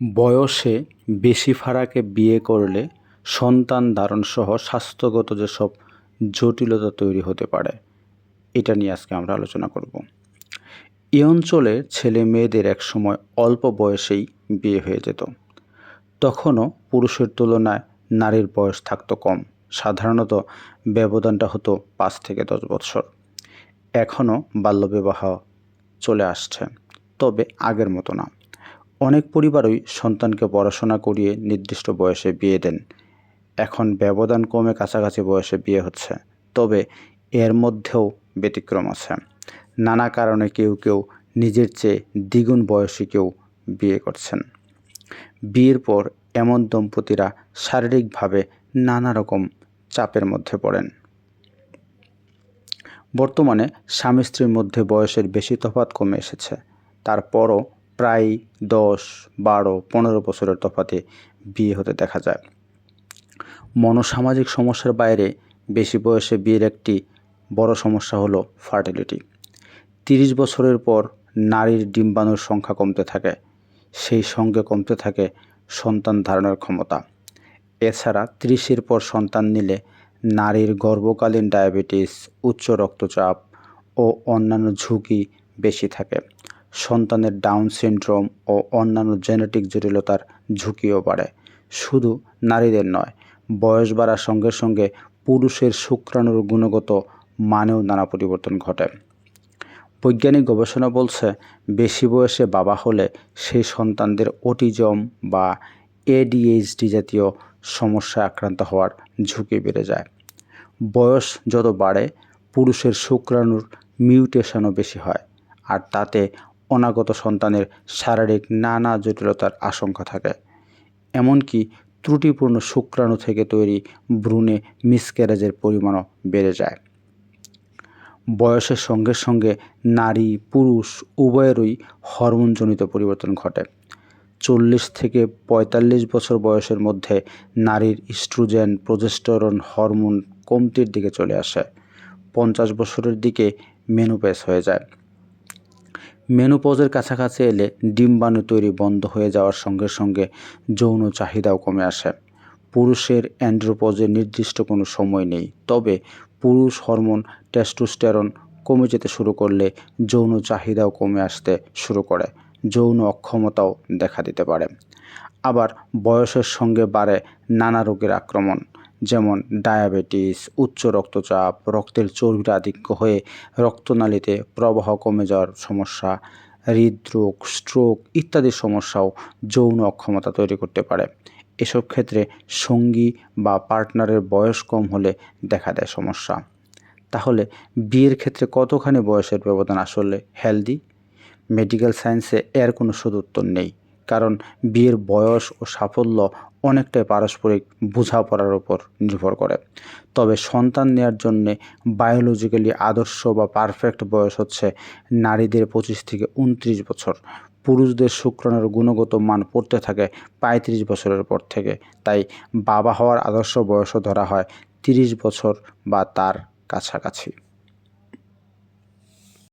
বয়সে বেশি ফারাকে বিয়ে করলে সন্তান ধারণসহ স্বাস্থ্যগত যেসব জটিলতা তৈরি হতে পারে, এটা নিয়ে আজকে আমরা আলোচনা করব। এ অঞ্চলে ছেলে মেয়েদের একসময় অল্প বয়সেই বিয়ে হয়ে যেত। তখনও পুরুষের তুলনায় নারীর বয়স থাকতো কম। সাধারণত ব্যবধানটা হতো পাঁচ থেকে দশ বছর। এখনও বাল্যবিবাহ চলে আসছে, তবে আগের মতো না। অনেক পরিবারই সন্তানকে পড়াশোনা করিয়ে নির্দিষ্ট বয়সে বিয়ে দেন। এখন ব্যবধান কমে কাছাকাছি বয়সে বিয়ে হচ্ছে, তবে এর মধ্যেও ব্যতিক্রম আছে। নানা কারণে কেউ কেউ নিজের চেয়ে দ্বিগুণ বয়সী কেউ বিয়ে করছেন। বিয়ের পর এমন দম্পতিরা শারীরিকভাবে নানা রকম চাপের মধ্যে পড়েন। বর্তমানে স্বামী স্ত্রীর মধ্যে বয়সের বেশি তফাৎ কমে এসেছে। তারপরও প্রায় দশ, বারো, পনেরো বছরের তফাতে বিয়ে হতে দেখা যায়। মনোসামাজিক সমস্যার বাইরে বেশি বয়সে বিয়ের একটি বড় সমস্যা হলো ফার্টিলিটি। তিরিশ বছরের পর নারীর ডিম্বাণুর সংখ্যা কমতে থাকে, সেই সঙ্গে কমতে থাকে সন্তান ধারণের ক্ষমতা। এছাড়া ত্রিশের পর সন্তান নিলে নারীর গর্ভকালীন ডায়াবেটিস, উচ্চ রক্তচাপ ও অন্যান্য ঝুঁকি বেশি থাকে। সন্তানের ডাউন সিনড্রোম ও অন্যান্য জেনেটিক জটিলতার ঝুঁকিও বাড়ে। শুধু নারীদের নয়, বয়স বাড়ার সঙ্গে সঙ্গে পুরুষের শুক্রাণুর গুণগত মানেও নানা পরিবর্তন ঘটে। বৈজ্ঞানিক গবেষণা বলছে, বেশি বয়সে বাবা হলে সেই সন্তানদের অটিজম বা এডিএইচডি জাতীয় সমস্যায় আক্রান্ত হওয়ার ঝুঁকি বেড়ে যায়। বয়স যত বাড়ে, পুরুষের শুক্রাণুর মিউটেশনও বেশি হয়, আর তাতে অনাগত সন্তানের শারীরিক নানা জটিলতার আশঙ্কা থাকে। এমনকি ত্রুটিপূর্ণ শুক্রাণু থেকে তৈরি ভ্রূণে মিসক্যারেজের পরিমাণও বেড়ে যায়। বয়সের সঙ্গে সঙ্গে নারী, পুরুষ উভয়েরই হরমোনজনিত পরিবর্তন ঘটে। চল্লিশ থেকে পঁয়তাল্লিশ বছর বয়সের মধ্যে নারীর ইস্ট্রোজেন প্রজেস্টরন হরমোন কমতির দিকে চলে আসে। পঞ্চাশ বছরের দিকে মেনুপেস হয়ে যায়। মেনুপজের কাছাকাছি এলে ডিম্বাণু তৈরি বন্ধ হয়ে যাওয়ার সঙ্গে সঙ্গে যৌন চাহিদাও কমে আসে। পুরুষের অ্যান্ড্রোপজের নির্দিষ্ট কোনো সময় নেই, তবে পুরুষ হরমোন টেস্টোস্টেরন কমে যেতে শুরু করলে যৌন চাহিদাও কমে আসতে শুরু করে, যৌন অক্ষমতাও দেখা দিতে পারে। আবার বয়সের সঙ্গে বাড়ে নানা রোগের আক্রমণ যেমন ডায়াবেটিস, উচ্চ রক্তচাপ, রক্তের চর্বির আধিক্য হয়ে রক্তনালীতে প্রবাহ কমে যাওয়ার সমস্যা, হৃদরোগ স্ট্রোক ইত্যাদি সমস্যাও যৌন অক্ষমতা তৈরি করতে পারে। এসব ক্ষেত্রে সঙ্গী বা পার্টনারের বয়স কম হলে দেখা দেয় সমস্যা। তাহলে বিয়ের ক্ষেত্রে কতখানি বয়সের ব্যবধান আসলে হেলদি? মেডিকেল সায়েন্সে এর কোনো সদুত্তর নেই। কারণ বিয়ের বয়স ও সাফল্য অনেকটাই পারস্পরিক বোঝাপড়ার উপর নির্ভর করে। তবে সন্তান নেওয়ার জন্যে বায়োলজিক্যালি আদর্শ বা পারফেক্ট বয়স হচ্ছে নারীদের পঁচিশ থেকে উনত্রিশ বছর। পুরুষদের শুক্রাণুর গুণগত মান পড়তে থাকে পঁয়ত্রিশ বছরের পর থেকে। তাই বাবা হওয়ার আদর্শ বয়সও ধরা হয় তিরিশ বছর বা তার কাছাকাছি।